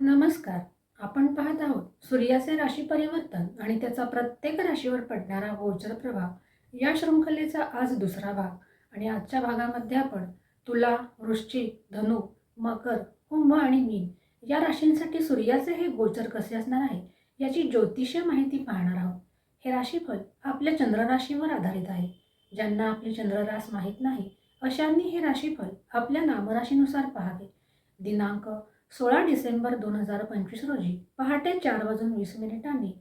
नमस्कार. आपण पाहत आहोत सूर्याचे राशी परिवर्तन आणि त्याचा प्रत्येक राशीवर पडणारा गोचर प्रभाव या शृंखलेचा आज दुसरा भाग. आणि आजच्या भागामध्ये आपण तुला वृश्चिक धनु मकर कुंभ आणि मीन या राशींसाठी सूर्याचे हे गोचर कसे असणार आहे याची ज्योतिषीय माहिती पाहणार आहोत. हे राशीफल आपल्या चंद्रराशीवर आधारित आहे. ज्यांना आपली चंद्ररास माहीत नाही अशांनी हे राशीफल आपल्या नामराशीनुसार पाहावे. दिनांक सोळा डिसेंबर दोन हजार पंचवीस रोजी पहाटे चार वाजून वीस मिनिटांनी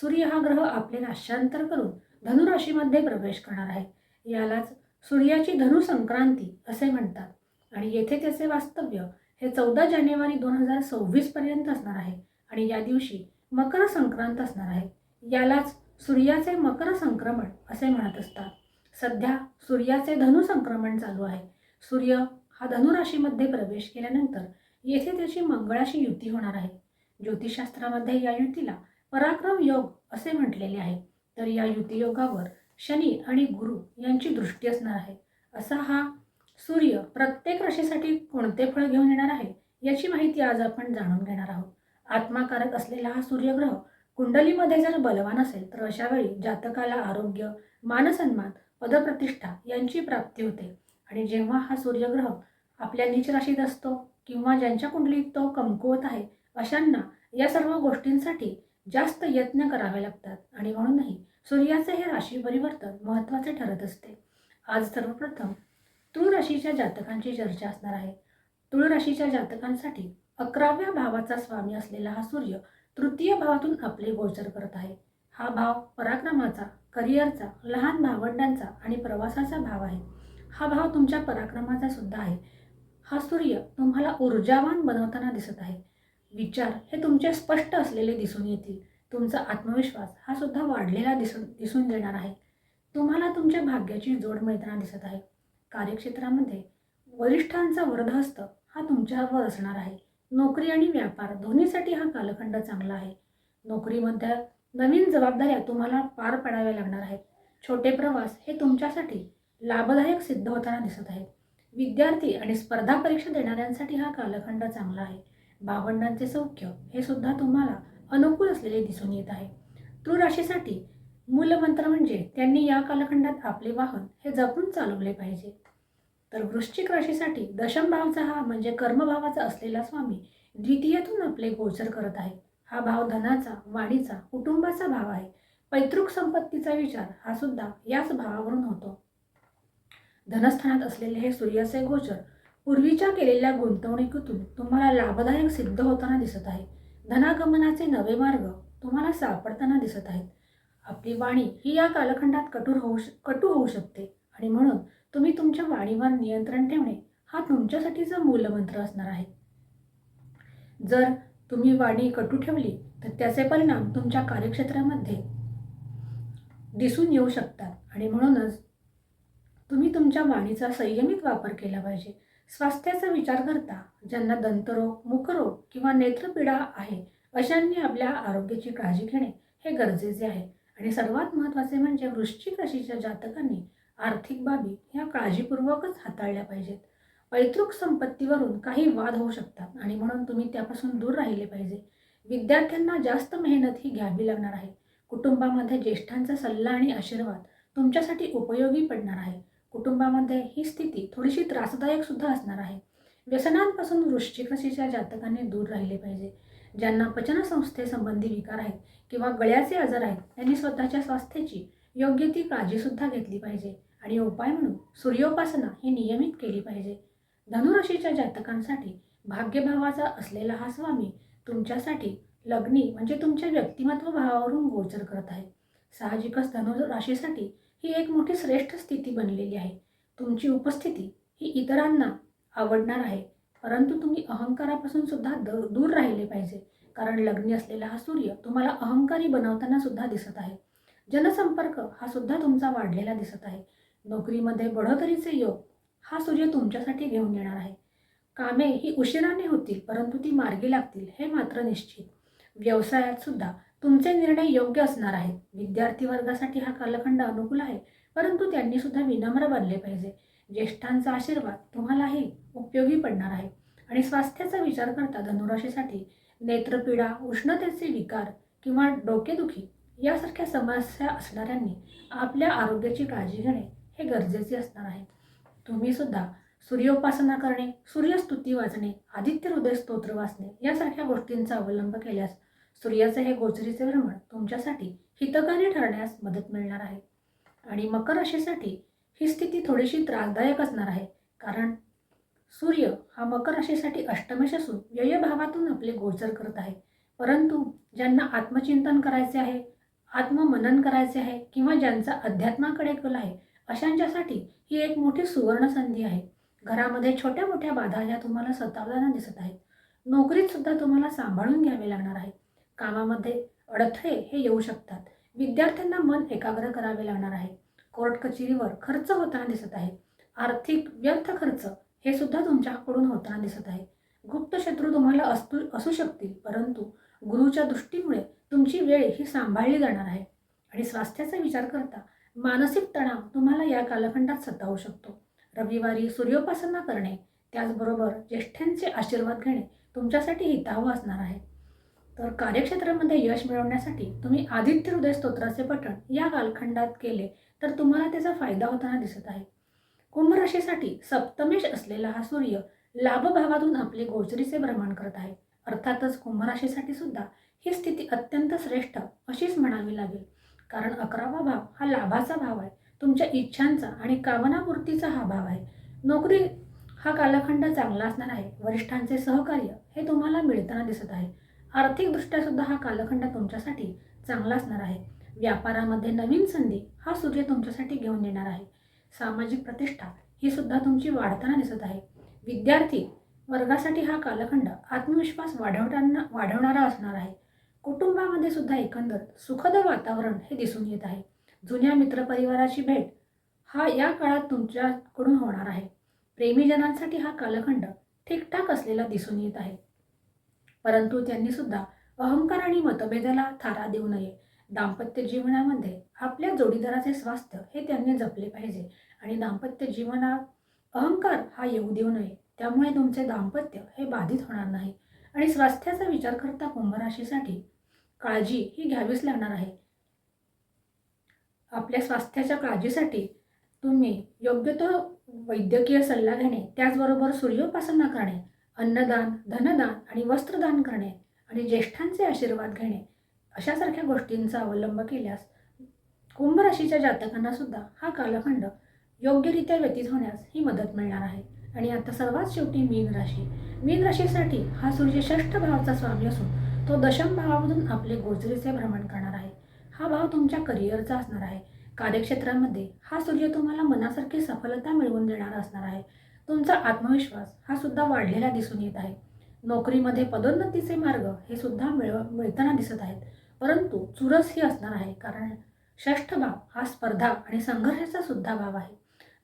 सूर्य हा ग्रह आपले राशांतर करून धनुराशीमध्ये प्रवेश करणार आहे. यालाच सूर्याची धनु संक्रांती असे म्हणतात. आणि येथे त्याचे वास्तव्य हे चौदा जानेवारी दोन हजार सव्वीस पर्यंत असणार आहे. आणि या दिवशी मकर संक्रांत असणार आहे. यालाच सूर्याचे मकर संक्रमण असे म्हणत असतात. सध्या सूर्याचे धनु संक्रमण चालू आहे. सूर्य हा धनुराशीमध्ये प्रवेश केल्यानंतर येथे त्याची मंगळाशी युती होणार आहे. ज्योतिषशास्त्रामध्ये या युतीला पराक्रम योग असे म्हटलेले आहे. तर या युती योगावर शनी आणि गुरु यांची दृष्टी असणार आहे. असा हा सूर्य प्रत्येक राशीसाठी कोणते फळ घेऊन येणार आहे याची माहिती आज आपण जाणून घेणार आहोत. आत्माकारक असलेला हा सूर्यग्रह कुंडलीमध्ये जर बलवान असेल तर अशा वेळी जातकाला आरोग्य मानसन्मान पदप्रतिष्ठा यांची प्राप्ती होते. आणि जेव्हा हा सूर्यग्रह आपल्या नीच राशीत असतो किंवा ज्यांच्या कुंडलीत तो कमकुवत आहे अशांना या सर्व गोष्टींसाठी जास्त यत्न करावे लागतात. आणि म्हणूनही सूर्याचे हे राशी परिवर्तन महत्त्वाचे ठरत असते. आज सर्वप्रथम तुळ राशीच्या जातकांची चर्चा असणार आहे. तुळ राशीच्या जातकांसाठी अकराव्या भावाचा स्वामी असलेला हा सूर्य तृतीय भावातून आपले गोचर करत आहे. हा भाव पराक्रमाचा करिअरचा लहान भावंडांचा आणि प्रवासाचा भाव आहे. हा भाव तुमच्या पराक्रमाचा सुद्धा आहे. हा सूर्य तुम्हाला ऊर्जावान बनवताना दिसत आहे. विचार हे तुमचे स्पष्ट असलेले दिसून येतील. तुमचा आत्मविश्वास हा सुद्धा वाढलेला दिसून दिसून देणार आहे. तुम्हाला तुमच्या भाग्याची जोड मिळताना दिसत आहे. कार्यक्षेत्रामध्ये वरिष्ठांचा वरदहस्त हा तुमच्यावर असणार आहे. नोकरी आणि व्यापार दोन्हीसाठी हा कालखंड चांगला आहे. नोकरीमध्ये नवीन जबाबदाऱ्या तुम्हाला पार पाडाव्या लागणार आहेत. छोटे प्रवास हे तुमच्यासाठी लाभदायक सिद्ध होताना दिसत आहेत. विद्यार्थी आणि स्पर्धा परीक्षा देणाऱ्यांसाठी हा कालखंड चांगला आहे. भावंडांचे सौख्य हे सुद्धा तुम्हाला अनुकूल असलेले दिसून येत आहे. तृ राशीसाठी मूलमंत्र म्हणजे त्यांनी या कालखंडात आपले वाहन हे जपून चालवले पाहिजे. तर वृश्चिक राशीसाठी दशमभावचा हा म्हणजे कर्मभावाचा असलेला स्वामी द्वितीयातून आपले गोचर करत आहे. हा भाव धनाचा वाणीचा कुटुंबाचा भाव आहे. पैतृक संपत्तीचा विचार हा सुद्धा याच भावावरून होतो. धनस्थानात असलेले हे सूर्याचे गोचर पूर्वीच्या केलेल्या गुंतवणुकीतून तुम्हाला लाभदायक सिद्ध होताना दिसत आहे. धनागमनाचे नवे मार्ग तुम्हाला सापडताना दिसत आहेत. आपली वाणी ही या कालखंडात कठोर होऊ श कटू होऊ शकते आणि म्हणून तुम्ही तुमच्या वाणीवर नियंत्रण ठेवणे हा तुमच्यासाठीचा मूलमंत्र असणार आहे. जर तुम्ही वाणी कटू ठेवली तर त्याचे परिणाम तुमच्या कार्यक्षेत्रामध्ये दिसून येऊ शकतात आणि म्हणूनच तुम्ही तुमच्या वाणीचा संयमित वापर केला पाहिजे. स्वास्थ्याचा विचार करता ज्यांना दंतरोग मुखरोग किंवा नेत्रपीडा आहे अशांनी आपल्या आरोग्याची काळजी घेणे हे गरजेचे आहे. आणि सर्वात महत्त्वाचे म्हणजे वृश्चिक राशीच्या जातकांनी आर्थिक बाबी ह्या काळजीपूर्वकच हाताळल्या पाहिजेत. पैतृक संपत्तीवरून काही वाद होऊ शकतात आणि म्हणून तुम्ही त्यापासून दूर राहिले पाहिजे. विद्यार्थ्यांना जास्त मेहनत ही घ्यावी लागणार आहे. कुटुंबामध्ये ज्येष्ठांचा सल्ला आणि आशीर्वाद तुमच्यासाठी उपयोगी पडणार आहे. कुटुंबामध्ये ही स्थिती थोडीशी त्रासदायक सुद्धा असणार आहे. व्यसनांपासून वृश्चिक राशीच्या जातकांनी दूर राहिले पाहिजे. ज्यांना पचनसंस्थेसंबंधी विकार आहेत किंवा गळ्याचे आजार आहेत त्यांनी स्वतःच्या स्वास्थ्याची योग्य ती काळजीसुद्धा घेतली पाहिजे आणि उपाय म्हणून सूर्योपासना ही नियमित केली पाहिजे. धनुराशीच्या जातकांसाठी भाग्यभावाचा असलेला हा स्वामी तुमच्यासाठी लग्नी म्हणजे तुमच्या व्यक्तिमत्व भावावरून गोचर करत आहे. साहजिकच धनुराशीसाठी ही एक मोठी श्रेष्ठ स्थिती बनलेली आहे. तुमची उपस्थिती ही इतरांना आवडणार आहे. परंतु तुम्ही अहंकारापासून सुद्धा द दूर राहिले पाहिजे. कारण लग्नी असलेला हा सूर्य तुम्हाला अहंकारी बनवताना सुद्धा दिसत आहे. जनसंपर्क हा सुद्धा तुमचा वाढलेला दिसत आहे. नोकरीमध्ये बढोतरीचे योग हा सूर्य तुमच्यासाठी घेऊन येणार आहे. कामे ही उशिराने होतील परंतु ती मार्गी लागतील हे मात्र निश्चित. व्यवसायात सुद्धा तुमचे निर्णय योग्य असणार आहेत. विद्यार्थी वर्गासाठी हा कालखंड अनुकूल आहे. परंतु त्यांनी सुद्धा विनम्र बनले पाहिजे. ज्येष्ठांचा आशीर्वाद तुम्हालाही उपयोगी पडणार आहे. आणि स्वास्थ्याचा विचार करता धनुराशीसाठी नेत्रपीडा उष्णतेचे विकार किंवा डोकेदुखी यासारख्या समस्या असणाऱ्यांनी आपल्या आरोग्याची काळजी घेणे हे गरजेचे असणार आहे. तुम्ही सुद्धा सूर्योपासना करणे सूर्यस्तुती वाचणे आदित्य हृदय स्तोत्र वाचणे यासारख्या गोष्टींचा अवलंब केल्यास सूर्याचे हे गोचरीचे भ्रमण तुमच्यासाठी हितकारी ठरण्यास मदत मिळणार आहे. आणि मकर राशीसाठी ही स्थिती थोडीशी त्रासदायक असणार आहे कारण सूर्य हा मकर राशीसाठी अष्टमेश असून व्ययभावातून आपले गोचर करत आहे. परंतु ज्यांना आत्मचिंतन करायचे आहे आत्ममनन करायचे आहे किंवा ज्यांचा अध्यात्माकडे कल आहे अशांच्यासाठी ही एक मोठी सुवर्ण संधी आहे. घरामध्ये छोट्या मोठ्या बाधा या तुम्हाला सतावताना दिसत आहेत. नोकरीत सुद्धा तुम्हाला सांभाळून घ्यावे लागणार आहे कामामध्ये अडथळे हे येऊ शकतात. विद्यार्थ्यांना मन एकाग्र करावे लागणार आहे. कोर्ट कचेरीवर खर्च होताना दिसत आहे. आर्थिक व्यर्थ खर्च हे सुद्धा तुमच्याकडून होताना दिसत आहे. गुप्त शत्रू तुम्हाला असू असू शकतील परंतु गुरुच्या दृष्टीमुळे तुमची वेळ ही सांभाळली जाणार आहे. आणि स्वास्थ्याचा विचार करता मानसिक तणाव तुम्हाला या कालखंडात सतावू शकतो. रविवारी सूर्योपासना करणे त्याचबरोबर ज्येष्ठांचे आशीर्वाद घेणे तुमच्यासाठी हितावं असणार आहे. तर कार्यक्षेत्रामध्ये यश मिळवण्यासाठी तुम्ही आदित्य हृदय स्तोत्राचे पठण या कालखंडात केले तर तुम्हाला त्याचा फायदा होताना दिसत आहे. कुंभ राशीसाठी सप्तमेश असलेला हा सूर्य लाभभावातून आपले गोचरीचे भ्रमण करत आहे. अर्थातच कुंभ राशीसाठी सुद्धा ही स्थिती अत्यंत श्रेष्ठ अशीच म्हणावी लागेल. कारण अकरावा भाव हा लाभाचा भाव आहे. तुमच्या इच्छांचा आणि कामनापूर्तीचा हा भाव आहे. नोकरी हा कालखंड चांगला असणार आहे. वरिष्ठांचे सहकार्य हे तुम्हाला मिळताना दिसत आहे. आर्थिकदृष्ट्या सुद्धा हा कालखंड तुमच्यासाठी चांगला असणार आहे. व्यापारामध्ये नवीन संधी हा सूर्य तुमच्यासाठी घेऊन येणार आहे. सामाजिक प्रतिष्ठा ही सुद्धा तुमची वाढताना दिसत आहे. विद्यार्थी वर्गासाठी हा कालखंड आत्मविश्वास वाढवताना वाढवणारा असणार आहे. कुटुंबामध्ये सुद्धा एकंदर सुखद वातावरण हे दिसून येत आहे. जुन्या मित्रपरिवाराची भेट हा या काळात तुमच्याकडून होणार आहे. प्रेमीजनांसाठी हा कालखंड ठीकठाक असलेला दिसून येत आहे. परंतु त्यांनी सुद्धा अहंकार आणि मतभेदाला थारा देऊ नये. दाम्पत्य जीवनामध्ये आपल्या जोडीदाराचे स्वास्थ्य हे त्यांनी जपले पाहिजे आणि दाम्पत्य जीवनात अहंकार हा येऊ देऊ नये. त्यामुळे तुमचे दाम्पत्य हे बाधित होणार नाही. आणि स्वास्थ्याचा विचार करता कुंभराशीसाठी काळजी ही घ्यावीच लागणार आहे. आपल्या स्वास्थ्याच्या काळजीसाठी तुम्ही योग्य तो वैद्यकीय सल्ला घेणे त्याचबरोबर सूर्योपासना करणे अन्नदान धनदान आणि वस्त्रदान करणे आणि ज्येष्ठांचे आशीर्वाद घेणे अशासारख्या गोष्टींचा अवलंब केल्यास कुंभ राशीच्या जातकांना सुद्धा हा कालखंड योग्यरित्या व्यतीत होण्यास ही मदत मिळणार आहे. आणि आता सर्वात शेवटी मीन राशी. मीन राशीसाठी हा सूर्य षष्ठ भावाचा स्वामी असून तो दशम भावामधून आपले गोजरीचे भ्रमण करणार आहे. हा भाव तुमच्या करिअरचा असणार आहे. कार्यक्षेत्रामध्ये हा सूर्य तुम्हाला मनासारखी सफलता मिळवून देणारा असणार आहे. तुमचा आत्मविश्वास हा सुद्धा वाढलेला दिसून येत आहे. नोकरीमध्ये पदोन्नतीचे मार्ग हे सुद्धा मिळ मिळताना दिसत आहेत. परंतु चुरस ही असणार आहे कारण षष्ठ भाव हा स्पर्धा आणि संघर्षाचा सुद्धा भाव आहे.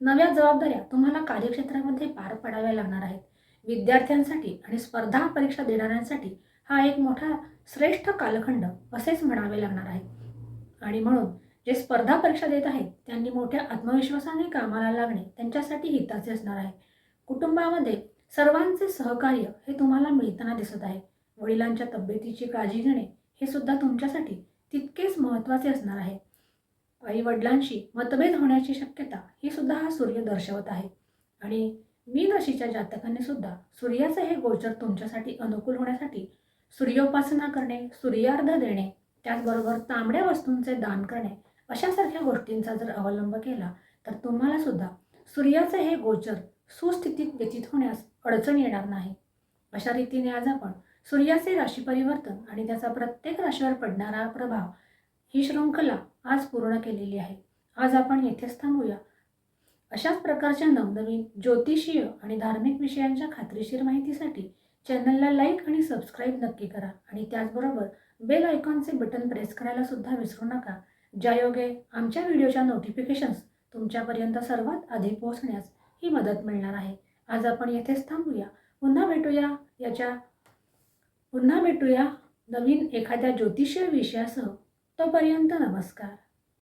नव्या जबाबदाऱ्या तुम्हाला कार्यक्षेत्रामध्ये पार पडाव्या लागणार आहेत. विद्यार्थ्यांसाठी आणि स्पर्धा परीक्षा देणाऱ्यांसाठी हा एक मोठा श्रेष्ठ कालखंड असेच म्हणावे लागणार आहे. आणि म्हणून जे स्पर्धा परीक्षा देत आहेत त्यांनी मोठ्या आत्मविश्वासाने कामाला लागणे त्यांच्यासाठी हिताचे असणार आहे. कुटुंबामध्ये सर्वांचे सहकार्य हे तुम्हाला मिळताना दिसत आहे. वडिलांच्या तब्येतीची काळजी घेणे हे सुद्धा तुमच्यासाठी तितकेच महत्त्वाचे असणार आहे. आई वडिलांशी मतभेद होण्याची शक्यता ही सुद्धा हा सूर्य दर्शवत आहे. आणि मीन राशीच्या जातकाने सुद्धा सूर्याचे हे गोचर तुमच्यासाठी अनुकूल होण्यासाठी सूर्योपासना करणे सूर्यार्ध देणे त्याचबरोबर तांबड्या वस्तूंचे दान करणे अशासारख्या गोष्टींचा जर अवलंब केला तर तुम्हाला सुद्धा सूर्याचे हे गोचर सुस्थितीत व्यतीत होण्यास अडचण येणार नाही. अशा रीतीने आज आपण सूर्याचे राशी परिवर्तन आणि त्याचा प्रत्येक राशीवर पडणारा प्रभाव ही शृंखला आज पूर्ण केलेली आहे. आज आपण येथेच थांबूया. अशाच प्रकारच्या नवनवीन ज्योतिषीय आणि धार्मिक विषयांच्या खात्रीशीर माहितीसाठी चॅनलला लाईक आणि सबस्क्राईब नक्की करा आणि त्याचबरोबर बेल आयकॉनचे बटन प्रेस करायला सुद्धा विसरू नका. ज्यायोगे आमच्या व्हिडिओच्या नोटिफिकेशन्स तुमच्यापर्यंत सर्वात आधी पोहोचण्यास ही मदत मिळणार आहे. आज आपण येथेच थांबूया. पुन्हा भेटूया याच्या पुन्हा भेटूया नवीन एखाद्या ज्योतिषीय विषयासह. तोपर्यंत नमस्कार.